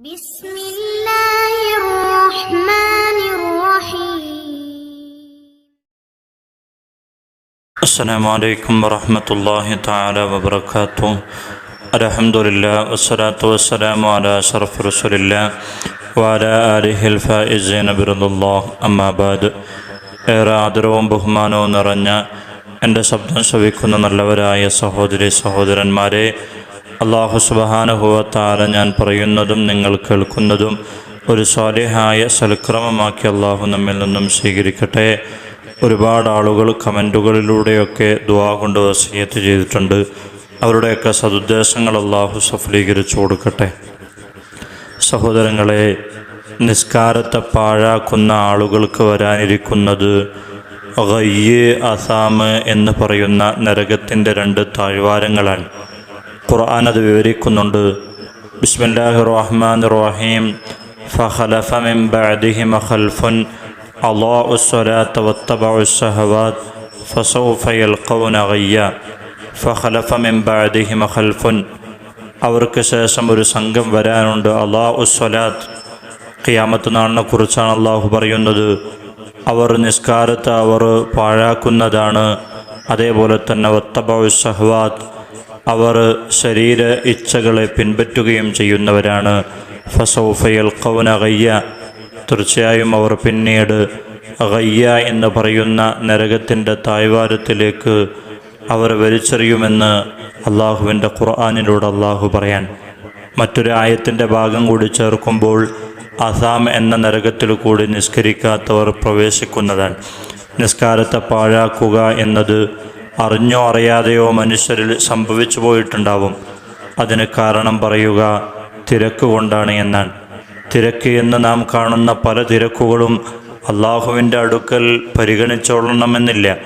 بسم الله الرحمن الرحيم السلام عليكم ورحمة الله تعالى وبركاته الحمد لله والصلاة والسلام على أشرف رسول الله وعلى آله الفائزين برضا الله أما بعد ഏറെ ആദരവും ബഹുമാനവും നിറഞ്ഞ എൻ്റെ ശബ്ദം ശ്രവിക്കുന്ന നല്ലവരായ സഹോദരി സഹോദരന്മാരെ അള്ളാഹു സുബഹാനുഭവത്താല ഞാൻ പറയുന്നതും നിങ്ങൾ കേൾക്കുന്നതും ഒരു സ്വാലിഹായ സൽക്രമമാക്കി അള്ളാഹു നമ്മിൽ നിന്നും സ്വീകരിക്കട്ടെ. ഒരുപാട് ആളുകൾ കമന്റുകളിലൂടെയൊക്കെ ദുവാ കൊണ്ട് വസീയത്ത് ചെയ്തിട്ടുണ്ട്. അവരുടെയൊക്കെ സതുദ്ദേശങ്ങൾ അള്ളാഹു സഫലീകരിച്ചു കൊടുക്കട്ടെ. സഹോദരങ്ങളെ നിസ്കാരത്തെ പാഴാക്കുന്ന ആളുകൾക്ക് വരാനിരിക്കുന്നത് അസാമ് എന്ന് പറയുന്ന നരകത്തിന്റെ രണ്ട് താഴ്വാരങ്ങളാണ്. ഖുർആൻ അത് വിവരിക്കുന്നുണ്ട് ബിസ്മില്ലാഹി റഹ്മാൻ റഹീം فخلف من بعدهم خلف أضاعوا الصلاة واتبعوا الشهوات فسوف يلقون غيا فخلف من بعدهم خلف അവർക്ക് ശേഷം ഒരു സംഘം വരാനുണ്ട് അള്ളാഹു സ്വലാത്ത് ഖിയാമത്ത് നാളിനെ കുറിച്ചാണ് അള്ളാഹു പറയുന്നത് അവർ നിസ്കാരത്തെ അവർ പാഴാക്കുന്നതാണ് അതേപോലെ തന്നെ വത്തബു സഹ്വാത്ത് അവർ ശരീര ഇച്ഛകളെ പിൻപറ്റുകയും ചെയ്യുന്നവരാണ്. ഫസൗഫയൽ കൗന ഗയ്യ. തീർച്ചയായും അവർ പിന്നീട് ഗയ്യ എന്ന് പറയുന്ന നരകത്തിന്റെ തായ്വാരത്തിലേക്ക് അവർ വലിച്ചെറിയുമെന്ന് അള്ളാഹുവിന്റെ ഖുർആാനിലൂടെ അള്ളാഹു പറയാൻ. മറ്റൊരു ആയത്തിന്റെ ഭാഗം കൂടി ചേർക്കുമ്പോൾ അസാം എന്ന നരകത്തിൽ കൂടി നിസ്കരിക്കാത്തവർ പ്രവേശിക്കുന്നതാണ്. നിസ്കാരത്തെ പാഴാക്കുക എന്നത് അറിഞ്ഞോ അറിയാതെയോ മനുഷ്യരിൽ സംഭവിച്ചു പോയിട്ടുണ്ടാവും. അതിന് കാരണം പറയുക തിരക്ക് കൊണ്ടാണ് എന്നാൽ. തിരക്ക് എന്ന് നാം കാണുന്ന പല തിരക്കുകളും അള്ളാഹുവിന്റെ അടുക്കൽ പരിഗണിച്ചോളണമെന്നില്ല.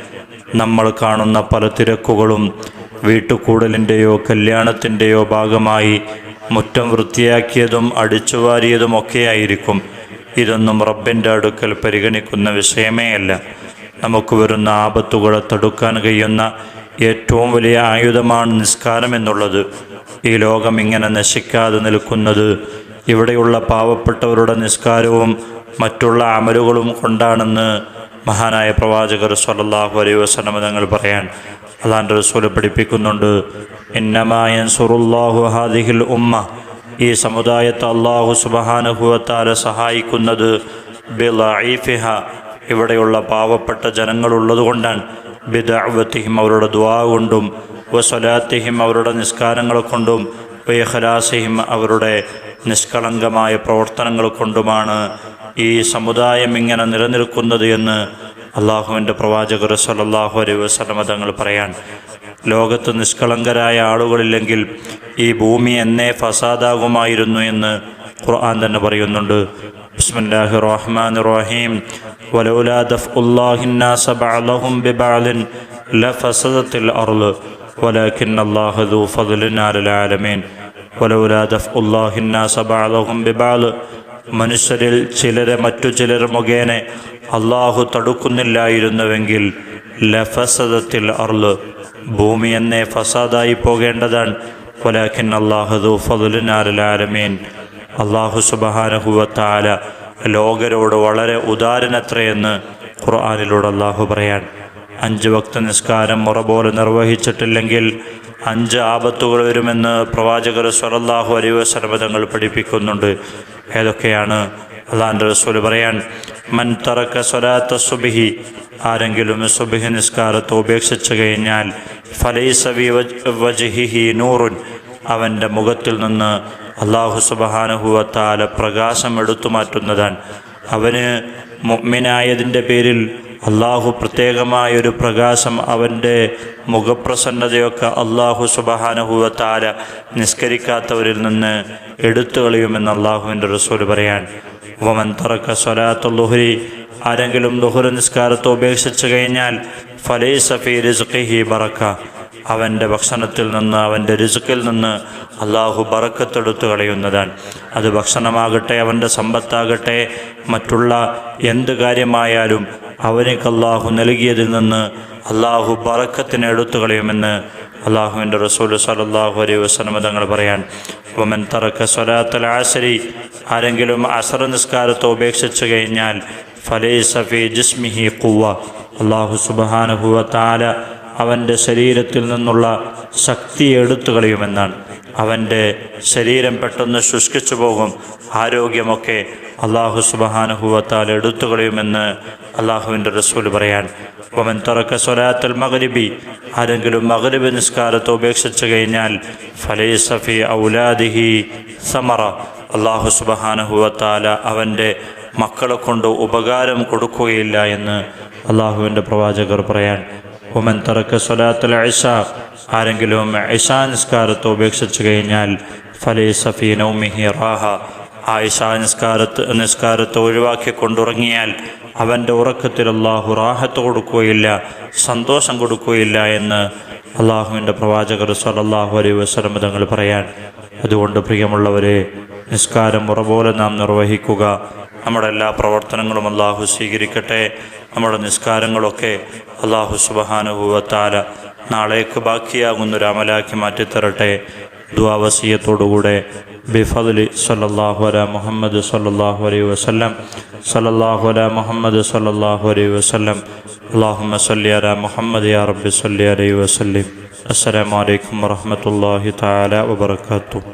നമ്മൾ കാണുന്ന പല തിരക്കുകളും വീട്ടുകൂടലിന്റെയോ കല്യാണത്തിന്റെയോ ഭാഗമായി മുറ്റം വൃത്തിയാക്കിയതും അടിച്ചുവാരിയതുമൊക്കെയായിരിക്കും. ഇതൊന്നും റബ്ബിന്റെ അടുക്കൽ പരിഗണിക്കുന്ന വിഷയമേ അല്ല. നമുക്ക് വരുന്ന ആപത്തുകളെ തടുക്കാൻ കഴിയുന്ന ഏറ്റവും വലിയ ആയുധമാണ് നിസ്കാരം എന്നുള്ളത്. ഈ ലോകം ഇങ്ങനെ നശിക്കാതെ നിൽക്കുന്നത് ഇവിടെയുള്ള പാവപ്പെട്ടവരുടെ നിസ്കാരവും മറ്റുള്ള അമലുകളും കൊണ്ടാണെന്ന് മഹാനായ പ്രവാചകർ സ്വല്ലല്ലാഹു അലൈ വസ്ലം തങ്ങൾ പറയാൻ അള്ളാന്റെ റസൂൽ പഠിപ്പിക്കുന്നുണ്ട്. ഇന്നമായൻ സുറുല്ലാഹു ഹാദിഹിൽ ഉമ്മ. ഈ സമുദായത്തെ അള്ളാഹു സുബഹാനുഭവത്താലെ സഹായിക്കുന്നത് ബിലൈഫിഹ ഇവിടെയുള്ള പാവപ്പെട്ട ജനങ്ങളുള്ളതുകൊണ്ടാണ് ബിദാവത്തിഹിം അവരുടെ ദ്വാ കൊണ്ടും വസ്വലാത്തിഹിം അവരുടെ നിസ്കാരങ്ങൾ കൊണ്ടും വയഹലാസിഹിം അവരുടെ നിഷ്കളങ്കമായ പ്രവർത്തനങ്ങൾ കൊണ്ടുമാണ് ഈ സമുദായം ഇങ്ങനെ നിലനിൽക്കുന്നത് എന്ന് അള്ളാഹുവിന്റെ പ്രവാചകർ സല്ലല്ലാഹു അലൈഹി വസ്ലമ തങ്ങൾ പറയാൻ. ലോകത്ത് നിഷ്കളങ്കരായ ആളുകളില്ലെങ്കിൽ ഈ ഭൂമി എന്നേ ഫസാദാകുമായിരുന്നു എന്ന് ഖുർആൻ തന്നെ പറയുന്നുണ്ട്. ബിസ്മില്ലാഹി റഹ്മാൻ റഹീം ولولا دفع الله الناس بعضهم ببعض لفسدت الأرض ولكن الله ذو فضل على العالمين ولولا دفع الله الناس بعضهم ببعض മനുഷ്യരിൽ ചിലരെ മറ്റു ചിലർ മുഖേന അള്ളാഹു തടുക്കുന്നില്ലായിരുന്നുവെങ്കിൽ ലഫസദത്തിൽ അർള് ഭൂമി എന്നേ ഫസാദായി പോകേണ്ടതാണ് വലാഖിൻ അള്ളാഹു ഫതുലിനാലമീൻ അള്ളാഹു സുബഹാനഹുവത്താല ലോകരോട് വളരെ ഉദാരനത്രയെന്ന് ഖുർആാനിലൂടെ അള്ളാഹു പറയാൻ. അഞ്ച് ഭക്ത നിസ്കാരം മുറ പോലെ നിർവഹിച്ചിട്ടില്ലെങ്കിൽ അഞ്ച് ആപത്തുകൾ വരുമെന്ന് പ്രവാചകർ സ്വലല്ലാഹു അലൈഹി വസല്ലമ തങ്ങൾ പഠിപ്പിക്കുന്നുണ്ട്. ഏതൊക്കെയാണ്? അള്ളാന്റെ റസൂൽ പറയാൻ മൻ തറക്ക സ്വലാത്ത സുബിഹി ആരെങ്കിലും സുബിഹി നിസ്കാരത്തെ ഉപേക്ഷിച്ചു കഴിഞ്ഞാൽ ഫലൈസവി വജഹിഹി നൂറുൻ അവന്റെ മുഖത്തിൽ നിന്ന് അള്ളാഹു സുബഹാനഹുവത്താല പ്രകാശം എടുത്തു മാറ്റുന്നതാണ് അവന് മുഗ്മിനായതിന്റെ പേരിൽ അള്ളാഹു പ്രത്യേകമായൊരു പ്രകാശം അവന്റെ മുഖപ്രസന്നതയൊക്കെ അള്ളാഹു സുബഹാനുഹുവത്താല നിസ്കരിക്കാത്തവരിൽ നിന്ന് എടുത്തു കളയുമെന്ന് അള്ളാഹുവിന്റെ റസൂൽ പറയാൻ. വമൻ തറക്ക സ്വലാത്തു ലുഹുരി ആരെങ്കിലും ലുഹുര നിസ്കാരത്തെ ഉപേക്ഷിച്ചു കഴിഞ്ഞാൽ ഫലൈ സഫീ റിസ്ഖിഹി ബറക്ക. അവന്റെ ഭക്ഷണത്തിൽ നിന്ന് അവന്റെ രുചുക്കിൽ നിന്ന് അള്ളാഹു ബറക്കത്തെടുത്ത് കളയുന്നതാണ്. അത് ഭക്ഷണമാകട്ടെ അവന്റെ സമ്പത്താകട്ടെ മറ്റുള്ള എന്ത് കാര്യമായാലും അവനേക്ക് അള്ളാഹു നൽകിയതിൽ നിന്ന് അള്ളാഹു ബറക്കത്തിന് എടുത്തു കളയുമെന്ന് അള്ളാഹുവിന്റെ റസൂൽ സലല്ലാഹു അലൈ വസ്ലമ തങ്ങൾ പറയാൻ ഒമൻ തറക്ക സ്വലാത്തൽ ആശരി ആരെങ്കിലും അസർ നിസ്കാരത്തെ ഉപേക്ഷിച്ചു കഴിഞ്ഞാൽ ഫലേ സഫി ജിസ്മിഹി കുവ അള്ളാഹു സുബാനഹുവ താല അവന്റെ ശരീരത്തിൽ നിന്നുള്ള ശക്തി എടുത്തു കളയുമെന്നാണ്. അവന്റെ ശരീരം പെട്ടെന്ന് ശുഷ്കിച്ചു പോകും. ആരോഗ്യമൊക്കെ അള്ളാഹു സുബഹാനുഹുവത്താൽ എടുത്തു കളയുമെന്ന് അള്ളാഹുവിന്റെ റസൂൽ പറയാൻ. ഒമൻ തുറക്ക സ്വലാത്തൽ മകരിബി ആരെങ്കിലും മകരിബ് നിസ്കാരത്തെ ഉപേക്ഷിച്ചു കഴിഞ്ഞാൽ ഫലൈസഫി ഔലാദിഹി സമറ. അള്ളാഹു സുബഹാനുഹുവത്താല അവന്റെ മക്കളെ കൊണ്ട് ഉപകാരം കൊടുക്കുകയില്ല എന്ന് അള്ളാഹുവിന്റെ പ്രവാചകർ പറയാൻ. ഒമൻ തറക്ക് സ്വലാത്തുൽ ഐഷ ആരെങ്കിലും ഐഷാ നിസ്കാരത്തെ ഉപേക്ഷിച്ചു കഴിഞ്ഞാൽ ഫലേ സഫീ നൗമിഹി റാഹ. ആയിഷ നിസ്കാരത്ത് നിസ്കാരത്തെ ഒഴിവാക്കി കൊണ്ടുറങ്ങിയാൽ അവന്റെ ഉറക്കത്തിൽ അള്ളാഹു റാഹത്ത് കൊടുക്കുകയില്ല സന്തോഷം കൊടുക്കുകയില്ല എന്ന് അള്ളാഹുവിന്റെ പ്രവാചകർ സലല്ലാഹു അലൈഹി വസ്ലം തങ്ങൾ പറയാൻ. അതുകൊണ്ട് പ്രിയമുള്ളവരെ നിസ്കാരം ഉറപോലെ നാം നിർവഹിക്കുക. നമ്മുടെ എല്ലാ പ്രവർത്തനങ്ങളും അള്ളാഹു സ്വീകരിക്കട്ടെ. നമ്മുടെ നിസ്കാരങ്ങളൊക്കെ അള്ളാഹു സുബഹാനുഭവത്താല നാളേക്ക് ബാക്കിയാകുന്നൊരു അമലാക്കി മാറ്റിത്തരട്ടെ. ദ്വാവസീയത്തോടുകൂടെ ബിഫദലി സല്ലാഹു അല മുഹമ്മദ് സല്ലാഹു അലൈഹി വസ്ലം സല്ലല്ലാഹു അല മുഹമ്മദ് സല്ലാഹു അലൈഹി വസ്ലം അള്ളാഹുമ്മ സല്ലി അല മുഹമ്മദ് യാ റബ്ബി സല്ലി അലൈഹി വസ്ലിം അസ്സലാമു അലൈക്കും വറഹ്മത്തുള്ളാഹി തആല വബറകാതുഹു.